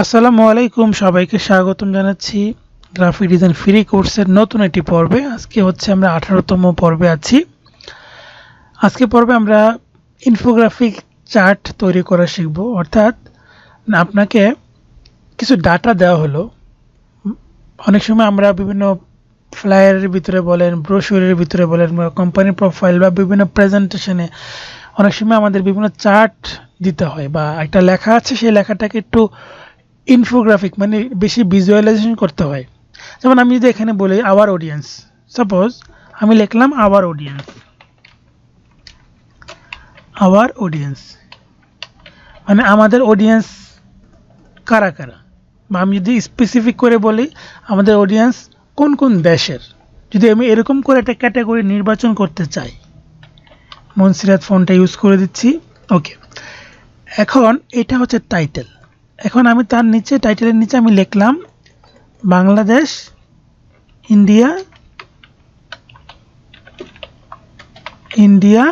আসসালামু আলাইকুম, সবাইকে স্বাগতম জানাচ্ছি গ্রাফিক ডিজাইন ফ্রি কোর্সের নতুন একটি পর্বে। আজকে হচ্ছে আমরা আঠারোতম পর্বে আছি। আজকে পর্বে আমরা ইনফোগ্রাফিক চার্ট তৈরি করা শিখব। অর্থাৎ আপনাকে কিছু ডাটা দেওয়া হলো। অনেক সময় আমরা বিভিন্ন ফ্লায়ারের ভিতরে বলেন ব্রোশারের ভিতরে বলেন, বা কোম্পানির প্রোফাইল বা বিভিন্ন প্রেজেন্টেশনে অনেক সময় আমাদের বিভিন্ন চার্ট দিতে হয়, বা একটা লেখা আছে, সেই লেখাটাকে একটু ইনফোগ্রাফিক মানে বেশি ভিজুয়ালাইজেশন করতে হয়। যেমন আমি যদি এখানে বলি আওয়ার অডিয়েন্স সাপোজ আমি লিখলাম আওয়ার অডিয়েন্স আওয়ার অডিয়েন্স মানে আমাদের অডিয়েন্স কারা কারা? বা আমি যদি স্পেসিফিক করে বলি, আমাদের অডিয়েন্স কোন কোন দেশের? যদি আমি এরকম করে একটা ক্যাটাগরি নির্বাচন করতে চাই, মনসিরাত ফোনটা ইউজ করে দিচ্ছি। ওকে এখন এটা হচ্ছে টাইটেল এখন আমি তার নিচে টাইটেলের নিচে আমি লিখলাম, বাংলাদেশ, ইন্ডিয়া ইন্ডিয়া,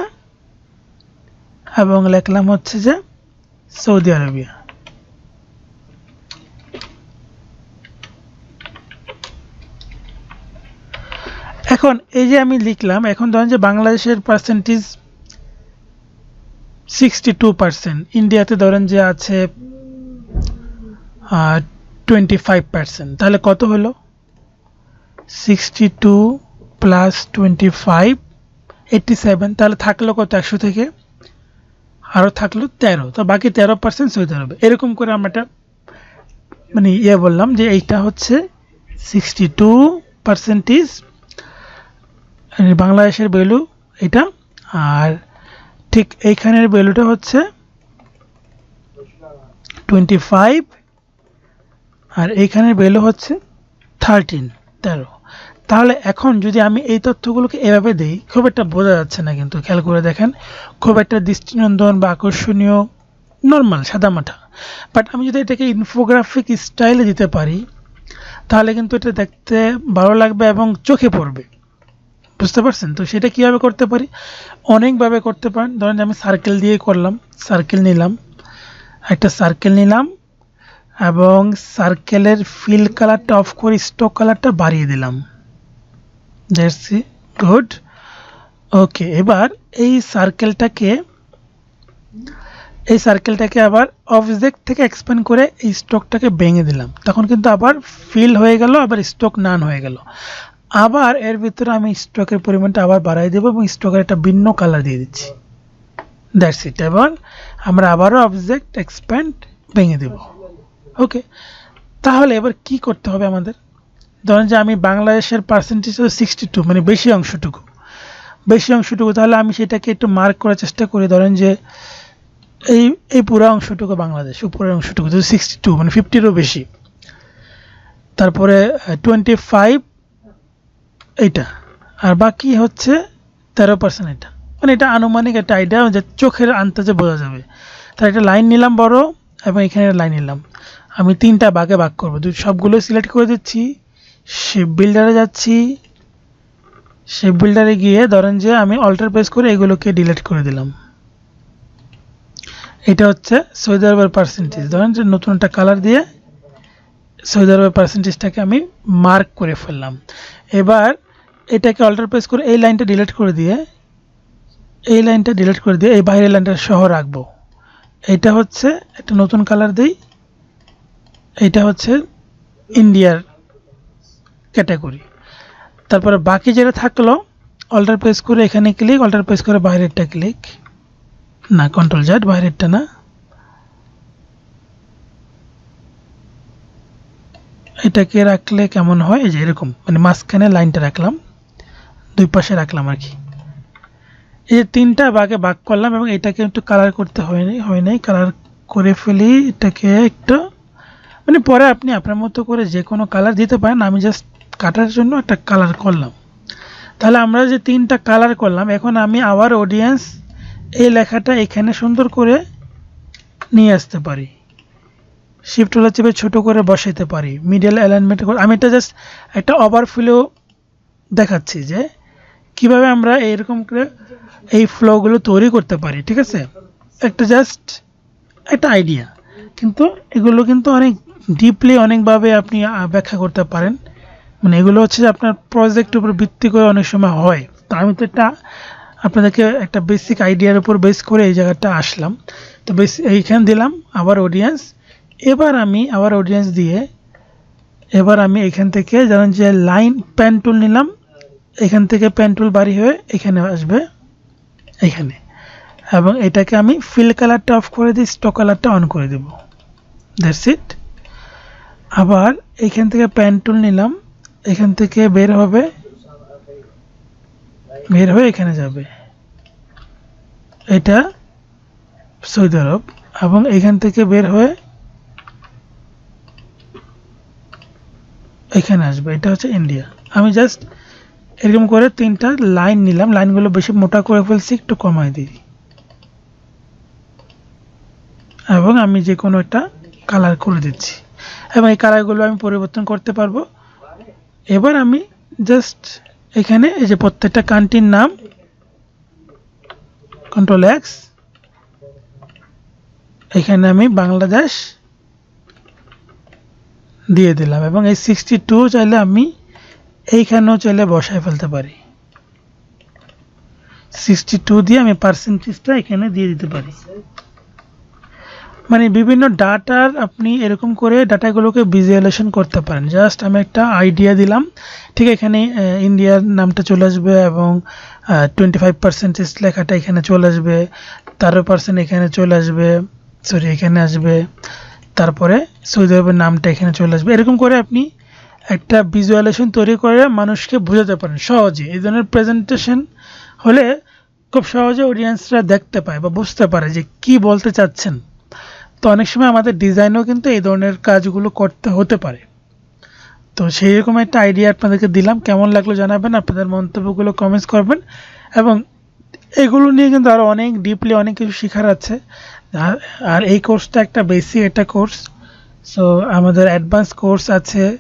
এবং লিখলাম হচ্ছে যে সৌদি আরবিয়া। এখন এই যে আমি লিখলাম, এখন ধরেন যে বাংলাদেশের পার্সেন্টেজ সিক্সটি টু পার্সেন্ট ইন্ডিয়াতে ধরেন যে আছে টোয়েন্টি ফাইভ পার্সেন্ট তাহলে কত হলো? Sixty two plus twenty five eighty seven তাহলে থাকল কত? একশো থেকে? আরও থাকল তেরো। তো বাকি তেরো পার্সেন্ট সৌদি আরবে এরকম করে আমরা একটা মানে ইয়ে বললাম যে এইটা হচ্ছে সিক্সটি টু পার্সেন্টেজ বাংলাদেশের ভ্যালু এটা। আর ঠিক এইখানের ভ্যালুটা হচ্ছে টোয়েন্টি ফাইভ আর এইখানের ভ্যালু হচ্ছে থার্টিন তেরো। তাহলে এখন যদি আমি এই তথ্যগুলোকে এভাবে দিই, খুব একটা বোঝা যাচ্ছে না কিন্তু, খেয়াল করে দেখেন, খুব একটা দৃষ্টিনন্দন বা আকর্ষণীয় নর্মাল সাদামাঠা বাট আমি যদি এটাকে ইনফোগ্রাফিক স্টাইলে দিতে পারি, তাহলে কিন্তু এটা দেখতে ভালো লাগবে এবং চোখে পড়বে। বুঝতে পারছেন? তো সেটা কীভাবে করতে পারি? অনেকভাবে করতে পারেন। ধরেন আমি সার্কেল দিয়ে করলাম সার্কেল নিলাম। একটা সার্কেল নিলাম এবং সার্কেলের ফিল কালারটা অফ করে স্টক কালারটা বাড়িয়ে দিলাম। দ্যাটস গুড ওকে এবার এই সার্কেলটাকে এই সার্কেলটাকে আবার অবজেক্ট থেকে এক্সপ্যান্ড করে এই স্টকটাকে ভেঙে দিলাম। তখন কিন্তু আবার ফিল হয়ে গেল, আবার স্টক নান হয়ে গেল। আবার এর ভিতরে আমি স্টকের পরিমাণটা আবার বাড়াই দেবো এবং স্টকের একটা ভিন্ন কালার দিয়ে দিচ্ছি। দ্যাটস ইট এবার আমরা আবারও অবজেক্ট এক্সপ্যান্ড ভেঙে দেব। ওকে তাহলে এবার কি করতে হবে আমাদের? ধরেন যে আমি বাংলাদেশের পার্সেন্টেজ হলো সিক্সটি টু মানে বেশি অংশটুকু। বেশি অংশটুকু, তাহলে আমি সেটাকে একটু মার্ক করার চেষ্টা করি। ধরেন যে এই এই পুরো অংশটুকু বাংলাদেশ, উপরের অংশটুকু যদি সিক্সটি টু মানে ফিফটিরও বেশি। তারপরে টোয়েন্টি ফাইভ এইটা। আর বাকি হচ্ছে তেরো পার্সেন্ট এটা। মানে এটা আনুমানিক একটা আইডিয়া যে চোখের আন্তাজে বোঝা যাবে। তাই একটা লাইন নিলাম বড়, এবং এখানে লাইন নিলাম। আমি তিনটা ভাগে ভাগ করব। সবগুলো সিলেক্ট করে দিচ্ছি। শেপ বিল্ডারে যাচ্ছি। শেপ বিল্ডারে গিয়ে ধরেন যে আমি অল্টার প্রেস করে এগুলোকে ডিলিট করে দিলাম। এটা হচ্ছে সৌদি আরবের পার্সেন্টেজ ধরেন যে নতুন একটা কালার দিয়ে সৌদি আরবের পার্সেন্টেজটাকে আমি মার্ক করে ফেললাম। এবার এটাকে অল্টার প্রেস করে এই লাইনটা ডিলিট করে দিয়ে, এই লাইনটা ডিলিট করে দিয়ে এই বাইরের লাইনটা সহ রাখব। এটা হচ্ছে একটা নতুন কালার দিই। এইটা হচ্ছে ইন্ডিয়ার ক্যাটাগরি তারপরে বাকি যেটা থাকল অল্টার প্রেস করে এখানে ক্লিক অল্টার প্রেস করে বাইরেরটা ক্লিক না কন্ট্রোল জাট বাইরেরটা না। এটাকে রাখলে কেমন হয়? এই যে এরকম মানে মাঝখানে লাইনটা রাখলাম, দুই পাশে রাখলাম আর কি। এই যে তিনটা ভাগে ভাগ করলাম এবং এটাকে একটু কালার করতে হয়নি হয় নাই কালার করে ফেলি, এটাকে একটু মানে পরে আপনি আপনার মতো করে যে কোনো কালার দিতে পারেন, আমি জাস্ট কাটার জন্য একটা কালার করলাম। তাহলে আমরা যে তিনটা কালার করলাম, এখন আমি আবার অডিয়েন্স এই লেখাটা এখানে সুন্দর করে নিয়ে আসতে পারি। শিফট হলে চেপে ছোটো করে বসাইতে পারি মিডল অ্যালাইনমেন্ট করে। আমি এটা জাস্ট একটা ওভারফ্লো দেখাচ্ছি যে কীভাবে আমরা এইরকম করে এই ফ্লোগুলো তৈরি করতে পারি, ঠিক আছে? একটা জাস্ট একটা আইডিয়া কিন্তু এগুলো কিন্তু অনেক ডিপলি অনেকভাবে আপনি ব্যাখ্যা করতে পারেন। মানে এগুলো হচ্ছে যে আপনার প্রজেক্টের উপর ভিত্তি করে অনেক সময় হয়। তো আমি তো এটা আপনাদেরকে একটা বেসিক আইডিয়ার উপর বেস করে এই জায়গাটা আসলাম। তো বেশ এইখানে দিলাম আবার অডিয়েন্স এবার আমি আবার অডিয়েন্স দিয়ে এবার আমি এখান থেকে জানেন যে লাইন প্যান টুল নিলাম। এখান থেকে প্যান টুল বাড়ি হয়ে এখানে আসবে। এখানে। এবং এটাকে আমি ফিল কালারটা অফ করে দিই স্টক কালারটা অন করে দেব। দ্যাটস ইট আবার এখান থেকে প্যান টুল নিলাম। এখান থেকে বের হবে, বের হয়ে এখানে যাবে। এটা সৌদি আরব। এবং এখান থেকে বের হয়ে এখানে আসবে। এটা হচ্ছে ইন্ডিয়া। আমি জাস্ট এরকম করে তিনটা লাইন নিলাম। লাইনগুলো বেশি মোটা করে ফেলছি, একটু কমাই দিই। এবং আমি যে কোনো একটা কালার করে দিচ্ছি। এবং এই কালারগুলো আমি পরিবর্তন করতে পারব। এবার আমি জাস্ট এখানে এই যে প্রত্যেকটা কান্ট্রির নাম কন্ট্রোল এক্স এখানে আমি বাংলাদেশ দিয়ে দিলাম এবং এই সিক্সটি টু চাইলে আমি এইখানেও চাইলে বসায় ফেলতে পারি। সিক্সটি টু দিয়ে আমি পার্সেন্টেজটা এখানে দিয়ে দিতে পারি। মানে বিভিন্ন ডাটার আপনি এরকম করে ডাটাগুলোকে ভিজুয়ালাইজেশন করতে পারেন। জাস্ট আমি একটা আইডিয়া দিলাম। ঠিক এখানে ইন্ডিয়ার নামটা চলে আসবে এবং টোয়েন্টি ফাইভ পার্সেন্টেজ লেখাটা এখানে চলে আসবে। তেরো পার্সেন্ট এখানে চলে আসবে। সরি এখানে আসবে। তারপরে সৌদি আরবের নামটা এখানে চলে আসবে। এরকম করে আপনি একটা ভিজুয়ালাইজেশন তৈরি করে মানুষকে বোঝাতে পারেন সহজে। এই ধরনের প্রেজেন্টেশন হলে খুব সহজে অডিয়েন্সরা দেখতে পায় বা বুঝতে পারে যে কি বলতে চাচ্ছেন। তো অনেক সময় আমাদের ডিজাইনও কিন্তু এই ধরনের কাজগুলো করতে হতে পারে। তো সেই রকম একটা আইডিয়া আপনাদেরকে দিলাম। কেমন লাগল জানাবেন, আপনাদের মন্তব্যগুলো কমেন্টস করবেন। এবং এগুলো নিয়ে কিন্তু আরও অনেক ডিপলি অনেক কিছু শেখার আছে। আর- এই কোর্সটা একটা বেসিক একটা কোর্স সো আমাদের অ্যাডভান্স কোর্স আছে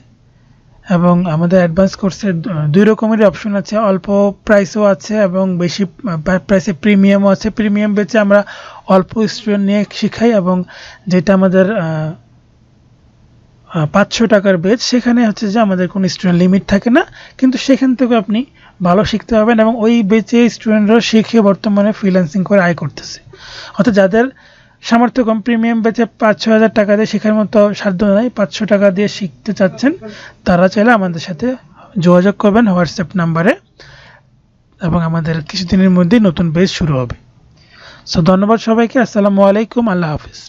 এবং আমাদের অ্যাডভান্স কোর্সের দুই রকমেরই অপশন আছে। অল্প প্রাইসও আছে এবং বেশি প্রাইসে প্রিমিয়ামও আছে। প্রিমিয়াম বেচে আমরা অল্প স্টুডেন্ট নিয়ে শেখাই এবং যেটা আমাদের পাঁচশো টাকার বেচ সেখানে হচ্ছে যে আমাদের কোনো স্টুডেন্ট লিমিট থাকে না, কিন্তু সেখান থেকে আপনি ভালো শিখতে পারবেন এবং ওই বেচে স্টুডেন্টরা শিখে বর্তমানে ফ্রিল্যান্সিং করে আয় করতেছে। অর্থাৎ যাদের সামর্থ্য কম প্রিমিয়াম বেচে পাঁচ ছ হাজার টাকা দিয়ে শেখার মতো সাধ্য নাই, পাঁচশো টাকা দিয়ে শিখতে চাচ্ছেন, তারা চাইলে আমাদের সাথে যোগাযোগ করবেন হোয়াটসঅ্যাপ নাম্বারে এবং আমাদের কিছুদিনের মধ্যেই নতুন বেচ শুরু হবে। সো ধন্যবাদ সবাইকে। আসসালামু আলাইকুম। আল্লাহ হাফিজ।